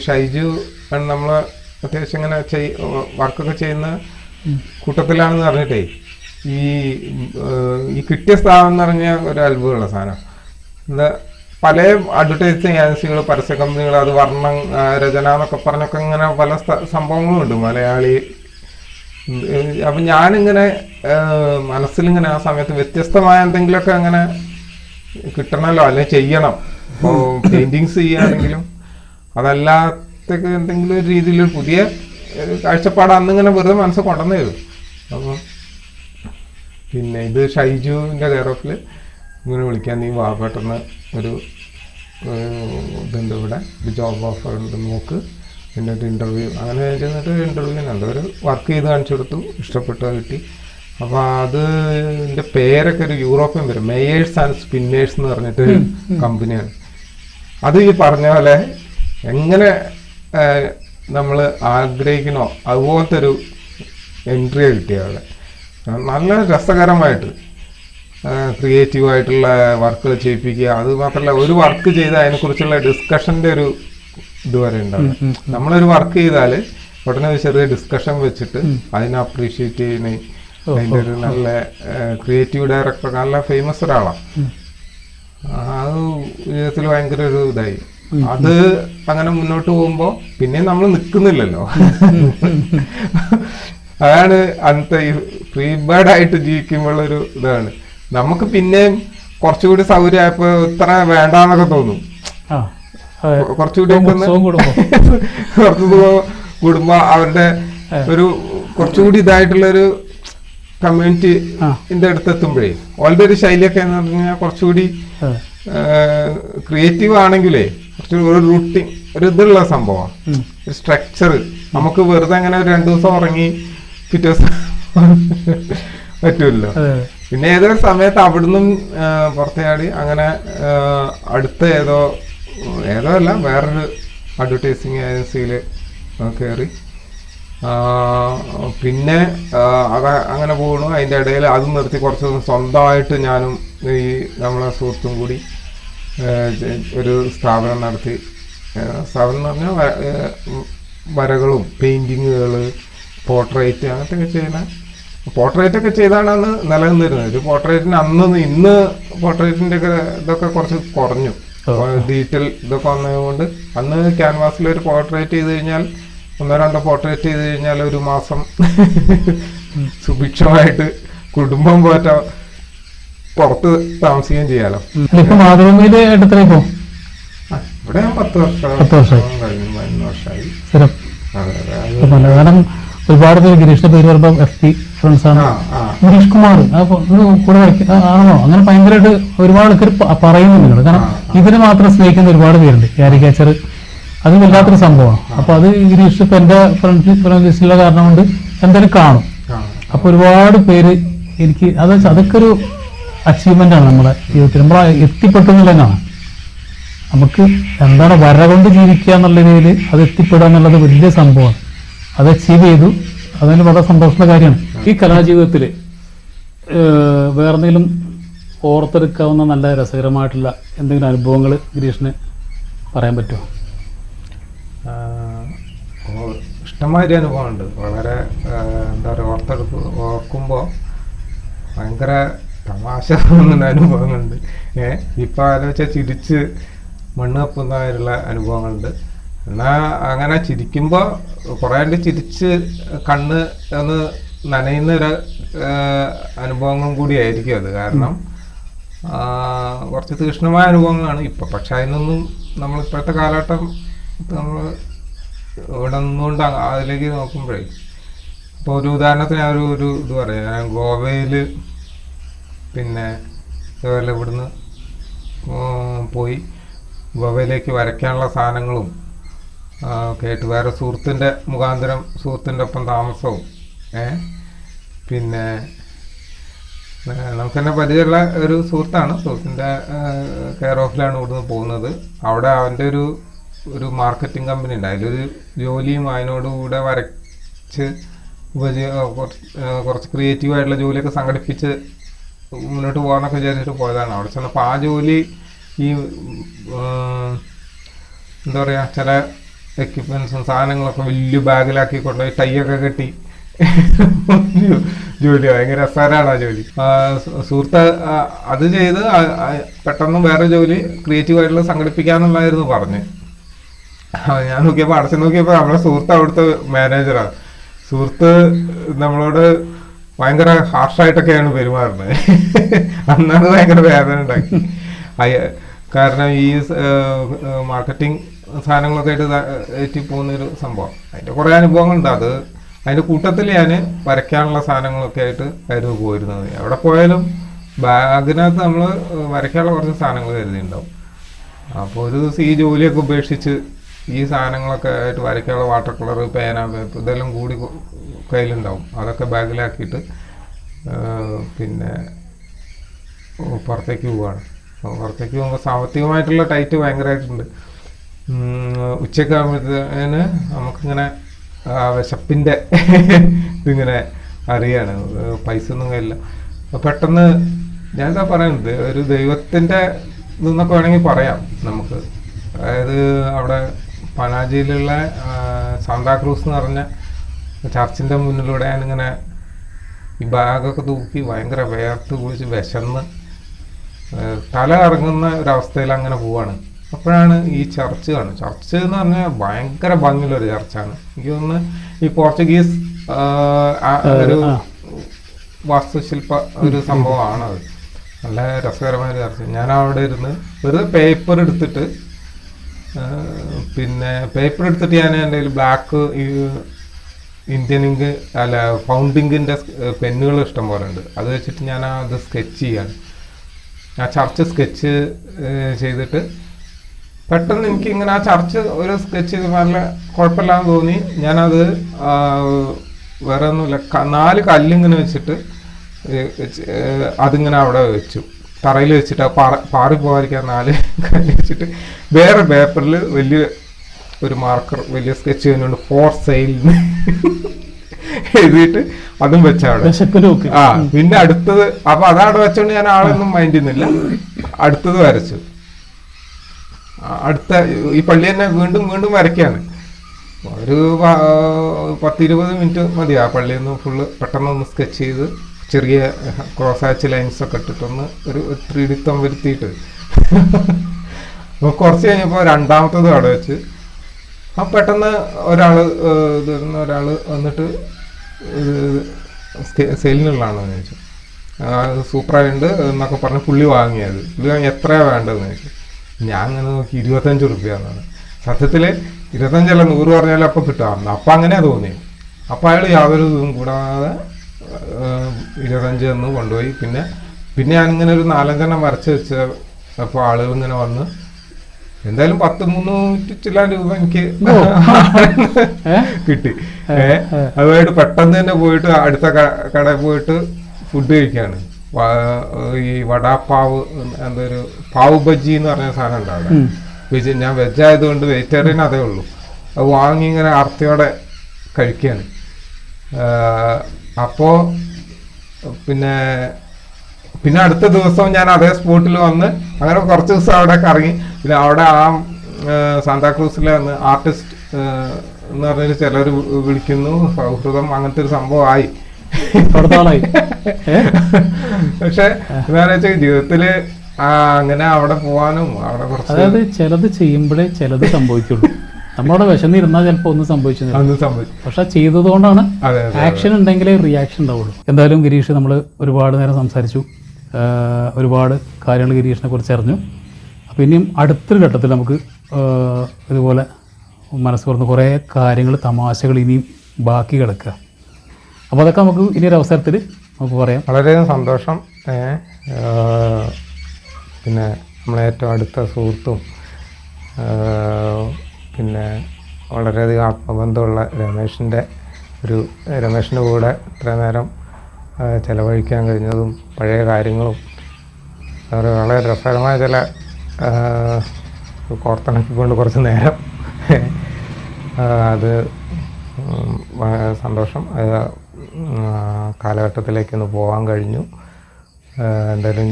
ഷൈജു ആണ് നമ്മൾ അത്യാവശ്യം ഇങ്ങനെ ചെയ് വർക്കൊക്കെ ചെയ്യുന്ന കൂട്ടത്തിലാണെന്ന് പറഞ്ഞിട്ടേ. ഈ ഈ കിട്ടിയ സ്ഥാനം എന്ന് പറഞ്ഞ ഒരു അത്ഭുതമുള്ള സാധനം. എന്താ പല അഡ്വർടൈസിങ് ഏജൻസികൾ പരസ്യ കമ്പനികൾ അത് വർണം രചന എന്നൊക്കെ പറഞ്ഞൊക്കെ ഇങ്ങനെ പല സ്ഥ- സംഭവങ്ങളും ഉണ്ട് മലയാളി അപ്പം ഞാനിങ്ങനെ മനസ്സിലിങ്ങനെ ആ സമയത്ത് വ്യത്യസ്തമായ എന്തെങ്കിലുമൊക്കെ അങ്ങനെ കിട്ടണമല്ലോ അല്ലെങ്കിൽ ചെയ്യണം. ഇപ്പോൾ പെയിന്റിങ്സ് ചെയ്യുകയാണെങ്കിലും അതല്ലാത്തൊക്കെ എന്തെങ്കിലും ഒരു രീതിയിൽ ഒരു പുതിയ കാഴ്ചപ്പാട് അന്നിങ്ങനെ വെറുതെ മനസ്സ് കൊണ്ടുവന്നേ അപ്പോൾ പിന്നെ ഇത് ഷൈജുവിന്റെ കെയർ ഓഫിൽ ഇങ്ങനെ വിളിക്കാൻ നീ വാ പെട്ടെന്ന് ഒരു ഇതുണ്ട് ഇവിടെ. ഒരു ജോബ് ഓഫർ ഉണ്ട് നോക്ക്. പിന്നെ ഒരു ഇന്റർവ്യൂ അങ്ങനെ ചെന്നിട്ട് ഇന്റർവ്യൂ ഉണ്ട് ഒരു വർക്ക് ചെയ്ത് കാണിച്ചു കൊടുത്തു. ഇഷ്ടപ്പെട്ടു കിട്ടി. അപ്പോൾ അത് ഇതിന്റെ പേരൊക്കെ ഒരു യൂറോപ്യൻ പേര്. മേയേഴ്സ് ആൻഡ് സ്പിന്നേഴ്സ് എന്ന് പറഞ്ഞിട്ട് കമ്പനിയാണ് അത് ഈ പറഞ്ഞ പോലെ എങ്ങനെ നമ്മൾ ആഗ്രഹിക്കണോ അതുപോലത്തെ ഒരു എൻട്രി കിട്ടിയ അവിടെ. നല്ല രസകരമായിട്ട് ക്രിയേറ്റീവായിട്ടുള്ള വർക്കുകൾ ചെയ്യിപ്പിക്കുക. അത് മാത്രമല്ല ഒരു വർക്ക് ചെയ്ത അതിനെക്കുറിച്ചുള്ള ഡിസ്കഷന്റെ ഒരു ഇത് വരെ ഉണ്ടാവും നമ്മളൊരു വർക്ക് ചെയ്താൽ ഉടനെ ഒരു ചെറിയ ഡിസ്കഷൻ വെച്ചിട്ട് അതിനെ അപ്രീഷിയേറ്റ് ചെയ്യുന്ന അതിന്റെ ഒരു നല്ല ക്രിയേറ്റീവ് ഡയറക്ടർ നല്ല ഫേമസ് ഒരാളാണ് അത് ജീവിതത്തിൽ ഭയങ്കര ഒരു ഇതായി. അത് അങ്ങനെ മുന്നോട്ട് പോകുമ്പോ പിന്നെ നമ്മൾ നിൽക്കുന്നില്ലല്ലോ അതാണ് അന്നത്തെ ഈ ഫ്രീ ബേർഡ് ആയിട്ട് ജീവിക്കുമ്പോഴൊരു ഇതാണ്. നമുക്ക് പിന്നെയും കുറച്ചുകൂടി സൗകര്യമായപ്പോ ഇത്ര വേണ്ടാന്നൊക്കെ തോന്നും. കുറച്ചുകൂടി കുറച്ച് കൂടുമ്പോ അവരുടെ ഒരു കുറച്ചുകൂടി ഇതായിട്ടുള്ള ഒരു കമ്മ്യൂണിറ്റി ഇതിന്റെ അടുത്ത് എത്തുമ്പോഴേ ഒരു ശൈലിയൊക്കെ എന്ന് പറഞ്ഞാൽ കുറച്ചുകൂടി ക്രിയേറ്റീവ് ആണെങ്കിലേ ഒരു റൂട്ടീൻ ഒരു ഇതുള്ള സംഭവമാണ്. ഒരു സ്ട്രക്ചർ നമുക്ക് വെറുതെ അങ്ങനെ രണ്ടു ദിവസം ഉറങ്ങി പിറ്റേ ദിവസം പറ്റൂല്ലോ പിന്നെ ഏതൊരു സമയത്ത് അവിടുന്ന് പുറത്തേടി അങ്ങനെ അടുത്ത ഏതോ ഏതോ അല്ല വേറൊരു അഡ്വർടൈസിങ് ഏജൻസിയിൽ കയറി പിന്നെ അത് അങ്ങനെ പോകണു അതിന്റെ ഇടയിൽ അത് നിർത്തി കുറച്ച് സ്വന്തമായിട്ട് ഞാനും ഈ നമ്മളെ സുഹൃത്തും കൂടി ഒരു സ്ഥാപനം നടത്തി. സ്ഥാപനം എന്ന് പറഞ്ഞാൽ വരകളും പെയിന്റിങ്ങുകൾ പോർട്രേറ്റ് അങ്ങനത്തെ ഒക്കെ ചെയ്യുന്ന പോർട്രേറ്റ് ഒക്കെ ചെയ്താണ് അന്ന് നിലനിന്നിരുന്നത്. ഒരു പോർട്രേറ്റിന് അന്ന് ഇന്ന് പോർട്രേറ്റിന്റെ ഒക്കെ ഇതൊക്കെ കുറച്ച് കുറഞ്ഞു. ഡീറ്റെയിൽ ഇതൊക്കെ വന്നതുകൊണ്ട് അന്ന് ക്യാൻവാസിൽ ഒരു പോർട്രേറ്റ് ചെയ്ത് കഴിഞ്ഞാൽ ഒന്നോ രണ്ടോ പോർട്രേറ്റ് ചെയ്ത് കഴിഞ്ഞാൽ ഒരു മാസം സുഭിക്ഷമായിട്ട് കുടുംബം പോറ്റ പുറത്ത് താമസിക്കുകയും ചെയ്യാലോ. ഇപ്പൊ മാതൃഭൂമിയിൽ എടുത്തപ്പോ ആ, ഇവിടെ ഞാൻ പത്ത് വർഷം പത്ത് വർഷമായി. കഴിഞ്ഞു പതിനൊന്ന് വർഷമായി. സ്ഥിരം. അതെ അതെ മലയാളം ഒരുപാട് പേര് ഗിരീഷിന്റെ പേര് പറയുമ്പോൾ എഫ് പി ഫ്രണ്ട്സ് ആണ്. ഗിരീഷ് കുമാർ കൂടെ ആണോ? അങ്ങനെ ഭയങ്കരമായിട്ട് ഒരുപാട് ആൾക്കാർ പറയുന്നുണ്ട് നിങ്ങൾ കാരണം ഇതിന് മാത്രം സ്നേഹിക്കുന്ന ഒരുപാട് പേരുണ്ട്. കാരിക്കേച്ചർ അത് വല്ലാത്തൊരു സംഭവമാണ്. അപ്പൊ അത് ഗിരീഷ് ഇപ്പൊ എന്റെ ഫ്രണ്ട് ഫ്രണ്ട്സിലുള്ള കാരണം കൊണ്ട് എന്തായാലും കാണും. അപ്പൊ ഒരുപാട് പേര് എനിക്ക് അത് അതൊക്കെ ഒരു അച്ചീവ്മെന്റ് ആണ് നമ്മുടെ ജീവിതത്തിൽ നമ്മൾ എത്തിപ്പെട്ടു എന്നുള്ളതാണ് നമുക്ക് എന്താണ് വരകൊണ്ട് ജീവിക്കുക എന്നുള്ള രീതിയിൽ അത് എത്തിപ്പെടുക എന്നുള്ളത് വലിയ സംഭവമാണ്. അത് അച്ചീവ് ചെയ്തു. അതിന് വളരെ സന്തോഷമുള്ള കാര്യമാണ്. ഈ കലാജീവിതത്തിൽ വേറെന്തെങ്കിലും ഓർത്തെടുക്കാവുന്ന നല്ല രസകരമായിട്ടുള്ള എന്തെങ്കിലും അനുഭവങ്ങൾ ഗിരീഷിന് പറയാൻ പറ്റുമോ ഇഷ്ടമായൊരു അനുഭവമുണ്ട്. വളരെ എന്താ പറയുക ഓർത്തെടുപ്പ് ഓർക്കുമ്പോൾ ഭയങ്കര തമാശ തോന്നുന്ന അനുഭവങ്ങളുണ്ട് ഏഹ് ഇപ്പം ആലോചിച്ച ചിരിച്ച് മണ്ണ് കപ്പുന്നതായിട്ടുള്ള അനുഭവങ്ങളുണ്ട്. എന്നാൽ അങ്ങനെ ചിരിക്കുമ്പോൾ കുറേ ചിരിച്ച് കണ്ണ് ഒന്ന് നനയുന്ന ഒരു അനുഭവങ്ങളും കൂടി ആയിരിക്കും അത്. കാരണം കുറച്ച് തീക്ഷ്ണമായ അനുഭവങ്ങളാണ് ഇപ്പം. പക്ഷെ അതിനൊന്നും നമ്മൾ ഇപ്പോഴത്തെ കാലഘട്ടം നമ്മൾ ഇവിടെ നിന്നുകൊണ്ട് അതിലേക്ക് നോക്കുമ്പോഴേ ഇപ്പോൾ ഒരു ഉദാഹരണത്തിന് ഞാൻ ഒരു ഒരു ഇത് പറയാം. ഞാൻ ഗോവയിൽ പിന്നെ അതുപോലെ ഇവിടുന്ന് പോയി. ഗോവയിലേക്ക് വരയ്ക്കാനുള്ള സാധനങ്ങളും കേട്ട്. വേറെ സുഹൃത്തിന്റെ മുഖാന്തരം സുഹൃത്തിന്റെ ഒപ്പം താമസവും ഏ? പിന്നെ നമുക്ക് തന്നെ പരിചയമുള്ള ഒരു സുഹൃത്താണ്. സുഹൃത്തിന്റെ കെയർ ഓഫിലാണ് ഇവിടുന്ന് പോകുന്നത്. അവിടെ അവന്റെ ഒരു ഒരു മാർക്കറ്റിംഗ് കമ്പനി ഉണ്ട്. അതിലൊരു ജോലിയും അതിനോടുകൂടെ വരച്ച് ഉപജീവ കുറച്ച് കുറച്ച് ക്രിയേറ്റീവ് ആയിട്ടുള്ള ജോലിയൊക്കെ സംഘടിപ്പിച്ച് മുന്നോട്ട് പോകാനൊക്കെ വിചാരിച്ചിട്ട് പോയതാണ്. അവിടെ ചെന്നപ്പോൾ ആ ജോലി ഈ എന്താ പറയുക ചില എക്യുപ്മെൻസും സാധനങ്ങളൊക്കെ വലിയ ബാഗിലാക്കി കൊണ്ടുപോയി ടൈയൊക്കെ കെട്ടി ജോലി. ഭയങ്കര രസകരമാണ് ആ ജോലി. സുഹൃത്ത് അത് ചെയ്ത് പെട്ടെന്ന് വേറെ ജോലി ക്രിയേറ്റീവ് ആയിട്ടുള്ള സംഘടിപ്പിക്കാന്നുള്ളതായിരുന്നു പറഞ്ഞ്. ഞാൻ നോക്കിയപ്പോൾ അടച്ചു നോക്കിയപ്പോൾ നമ്മുടെ സുഹൃത്ത് അവിടുത്തെ മാനേജറാണ് സുഹൃത്ത് നമ്മളോട് ഭയങ്കര ഹാർഷായിട്ടൊക്കെയാണ് പെരുമാറുന്നത്. അന്നാണ് ഭയങ്കര വേദന ഉണ്ടാക്കി. കാരണം ഈ മാർക്കറ്റിംഗ് സാധനങ്ങളൊക്കെ ആയിട്ട് ഏറ്റി പോകുന്നൊരു സംഭവം. അതിന്റെ കുറേ അനുഭവങ്ങളുണ്ട്. അത് അതിന്റെ കൂട്ടത്തിൽ ഞാൻ വരയ്ക്കാനുള്ള സാധനങ്ങളൊക്കെ ആയിട്ട് ആയിരുന്നു പോയിരുന്നത്. എവിടെ പോയാലും ബാഗിനകത്ത് നമ്മൾ വരയ്ക്കാനുള്ള കുറച്ച് സാധനങ്ങൾ കരുതിയിട്ടുണ്ടാവും. അപ്പോൾ ഒരു ദിവസം ഈ ജോലിയൊക്കെ ഉപേക്ഷിച്ച് ഈ സാധനങ്ങളൊക്കെ ആയിട്ട് വരയ്ക്കാനുള്ള വാട്ടർ കളർ പേന പേപ്പർ ഇതെല്ലാം കൂടി കയ്യിലുണ്ടാവും. അതൊക്കെ ബാഗിലാക്കിയിട്ട് പിന്നെ പുറത്തേക്ക് പോവുകയാണ് പുറത്തേക്ക് പോകുമ്പോൾ സാമ്പത്തികമായിട്ടുള്ള ടൈറ്റ് ഭയങ്കരമായിട്ടുണ്ട് ഉച്ചയ്ക്ക് ആകുമ്പോഴത്തേന് നമുക്കിങ്ങനെ വിശപ്പിന്റെ ഇതിങ്ങനെ അറിയാണ്. പൈസ ഒന്നും കയ്യില്ല പെട്ടെന്ന് ഞാൻ എന്താ പറയുന്നത് ഒരു ദൈവത്തിന്റെ ഇതെന്നൊക്കെ വേണമെങ്കിൽ പറയാം നമുക്ക്. അതായത് അവിടെ പനാജിയിലുള്ള സാന്താക്രൂസ് എന്ന് പറഞ്ഞ ചർച്ചിന്റെ മുന്നിലൂടെ ഞാനിങ്ങനെ ഈ ബാഗൊക്കെ തൂക്കി ഭയങ്കര വേർത്ത് കുളിച്ച് വിശന്ന് തല കറങ്ങുന്ന ഒരവസ്ഥയിൽ അങ്ങനെ പോവാണ്. അപ്പോഴാണ് ഈ ചർച്ച് കാണുന്നത്. ചർച്ച് എന്ന് പറഞ്ഞാൽ ഭയങ്കര ഭംഗിയുള്ളൊരു ചർച്ചാണ്. എനിക്ക് തോന്നുന്നു ഈ പോർച്ചുഗീസ് ഒരു. വാസ്തുശില്പ ഒരു സംഭവമാണ് അത് നല്ല രസകരമായ ഒരു ചർച്ച. ഞാൻ അവിടെ ഇരുന്ന് വെറുതെ പേപ്പർ എടുത്തിട്ട് പിന്നെ പേപ്പർ എടുത്തിട്ട് ഞാൻ എന്റെ ബ്ലാക്ക് ഇന്ത്യൻ ഇങ്ക് അല്ല ഫൗണ്ടിങ്കിന്റെ പെന്നുകൾ ഇഷ്ടം പോലെ ഉണ്ട്. അത് വെച്ചിട്ട് ഞാൻ അത് സ്കെച്ച് ചെയ്യാണ് ആ ചർച്ച് സ്കെച്ച് ചെയ്തിട്ട് പെട്ടെന്ന് എനിക്ക് ഇങ്ങനെ ആ ചർച്ച് ഒരു സ്കെച്ച് ചെയ്ത് നല്ല കുഴപ്പമില്ലാന്ന് തോന്നി. ഞാനത് വേറെ ഒന്നുമില്ല നാല് കല്ലിങ്ങനെ വെച്ചിട്ട് അതിങ്ങനെ അവിടെ വെച്ചു. തറയിൽ വെച്ചിട്ട് ആ പാറി പോകാതിരിക്കാൻ നാല് കല്ല് വെച്ചിട്ട് വേറെ പേപ്പറിൽ വലിയ ഒരു മാർക്കർ വലിയ സ്കെച്ച് ചെയ്യുന്നുണ്ട് ഫോർ സെയിൽ എഴുതിയിട്ട് അതും വെച്ചാണ്. ആ പിന്നെ അടുത്തത് അപ്പൊ അതാണ് വെച്ചോണ്ട് ഞാൻ ആളൊന്നും മൈൻഡ് ചെയ്യുന്നില്ല. അടുത്തത് വരച്ചു. അടുത്ത ഈ പള്ളി തന്നെ വീണ്ടും വീണ്ടും വരയ്ക്കാണ് ഒരു പത്തിരുപത് മിനിറ്റ് മതി ആ പള്ളിയിൽ നിന്ന് ഫുള്ള് പെട്ടെന്ന് ഒന്ന് സ്കെച്ച് ചെയ്ത് ചെറിയ ക്രോസ് ആച്ച് ലൈൻസ് ഒക്കെ ഇട്ടിട്ടൊന്ന് ഒരു ത്രീ വരുത്തിയിട്ട് അപ്പോൾ കുറച്ച് കഴിഞ്ഞപ്പോൾ രണ്ടാമത്തത് അവിടെ വെച്ച് ആ പെട്ടെന്ന് ഒരാൾ ഒരാൾ വന്നിട്ട് സെയിലിനുള്ളതാണോ എന്ന് ചോദിച്ചു സൂപ്പറായിട്ടുണ്ട് എന്നൊക്കെ പറഞ്ഞ് പുള്ളി വാങ്ങിയത്. പുള്ളി വാങ്ങി എത്രയാ വേണ്ടതെന്ന് ചോദിച്ചു ഞാൻ അങ്ങനെ നോക്കി ഇരുപത്തഞ്ച് റുപ്യാന്നാണ്. സത്യത്തിൽ ഇരുപത്തഞ്ചല്ല നൂറ് പറഞ്ഞാലും അപ്പം കിട്ടാറുണ്ട് അപ്പം അങ്ങനെയാ തോന്നി അപ്പം അയാൾ യാതൊരു ഇതും കൂടാതെ ഇരുപത്തഞ്ച് എന്ന് കൊണ്ടുപോയി. പിന്നെ പിന്നെ ഞാനിങ്ങനെ ഒരു നാലഞ്ചെണ്ണം വരച്ച് വെച്ച അപ്പോൾ ആളുകൾ ഇങ്ങനെ വന്ന് എന്തായാലും പത്ത് മുന്നൂറ്റി ചില രൂപ എനിക്ക്? കിട്ടി. ഏഹ് അതുമായിട്ട് പെട്ടെന്ന് തന്നെ പോയിട്ട് അടുത്ത കട കടയിൽ പോയിട്ട് ഫുഡ് കഴിക്കാണ്. ഈ വടാപ്പാവ് എന്തൊരു പാവ് ബജ്ജി എന്ന് പറഞ്ഞ സാധനം ഉണ്ട് അവിടെ. വെജ് ഞാൻ വെജ് ആയതുകൊണ്ട് വെജിറ്റേറിയൻ അതേ ഉള്ളൂ. അത് വാങ്ങി ഇങ്ങനെ ആർത്തിയോടെ കഴിക്കുകയാണ് അപ്പോൾ പിന്നെ പിന്നെ അടുത്ത ദിവസം ഞാൻ അതേ സ്പോട്ടിൽ വന്ന് അങ്ങനെ കുറച്ച് ദിവസം അവിടെ കറങ്ങി. പിന്നെ അവിടെ ആ സാന്താക്രൂസിലെ ആർട്ടിസ്റ്റ് എന്ന് പറഞ്ഞൊരു ചിലർ വിളിക്കുന്നു. സൗഹൃദം അങ്ങനത്തെ ഒരു സംഭവം ആയി? പക്ഷെ എന്താണെന്ന് ജീവിതത്തിൽ അങ്ങനെ അവിടെ പോവാനും അവിടെ കുറച്ച് അതായത് ചിലത് ചെയ്യുമ്പോഴേ ചിലത് സംഭവിക്കുള്ളൂ. നമ്മളവിടെ വിശന്നിരുന്നാൽ ചിലപ്പോൾ ഒന്നും സംഭവിച്ചു പക്ഷെ ചെയ്തതുകൊണ്ടാണ് ആക്ഷൻ ഉണ്ടെങ്കിലേ റിയാക്ഷൻ ഉണ്ടാവുള്ളൂ. എന്തായാലും ഗിരീഷ് നമ്മൾ ഒരുപാട് നേരം സംസാരിച്ചു. ഒരുപാട് കാര്യങ്ങൾ ഗിരീഷിനെ കുറിച്ച് അറിഞ്ഞു. അപ്പോൾ ഇനിയും അടുത്തൊരു ഘട്ടത്തിൽ നമുക്ക് ഇതുപോലെ മനസ്സ് തുറന്ന് കുറേ കാര്യങ്ങൾ തമാശകൾ ഇനിയും ബാക്കി കിടക്കുക. അപ്പോൾ അതൊക്കെ നമുക്ക് ഇനി ഒരു അവസരത്തിൽ നമുക്ക് പറയാം. വളരെയധികം സന്തോഷം. പിന്നെ നമ്മളെ ഏറ്റവും അടുത്ത സുഹൃത്തും പിന്നെ വളരെയധികം ആത്മബന്ധമുള്ള രമേഷിന്റെ ഒരു രമേഷിന്റെ കൂടെ ഇത്ര നേരം ചെലവഴിക്കാൻ കഴിഞ്ഞതും പഴയ കാര്യങ്ങളും. വളരെ വളരെ രസകരമായ ചില കോർത്തിണക്കിക്കൊണ്ട് കുറച്ച് നേരം. അത് സന്തോഷം. കാലഘട്ടത്തിലേക്ക് ഒന്ന് പോകാൻ കഴിഞ്ഞു. എന്തായാലും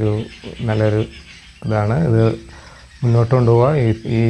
ഒരു നല്ലൊരു ഇതാണ്. ഇത് മുന്നോട്ട് കൊണ്ടുപോകാം ഈ ഈ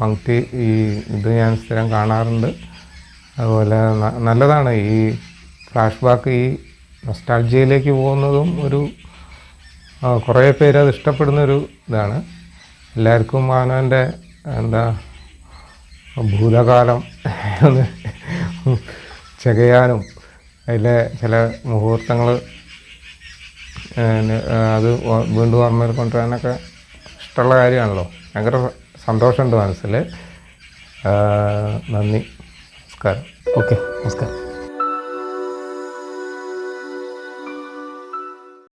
പങ്ക്തി ഈ ഇത് ഞാൻ സ്ഥിരം കാണാറുണ്ട്. അതുപോലെ നല്ലതാണ് ഈ ഫ്ലാഷ് ബാക്ക് ഈ നൊസ്റ്റാൾജിയയിലേക്ക് പോകുന്നതും ഒരു കുറേ പേര് അത് ഇഷ്ടപ്പെടുന്നൊരു ഇതാണ്. എല്ലാവർക്കും മാനവന്റെ എന്താ ഭൂതകാലം ഒന്ന് ചകയാനും അതിലെ ചില മുഹൂർത്തങ്ങൾ അത് വീണ്ടും ഓർമ്മയിൽ കൊണ്ടുവരാനൊക്കെ ഇഷ്ടമുള്ള കാര്യമാണല്ലോ. ഭയങ്കര സന്തോഷമുണ്ട് മനസ്സിൽ നന്ദി. നമസ്കാരം. ഓക്കെ നമസ്കാരം.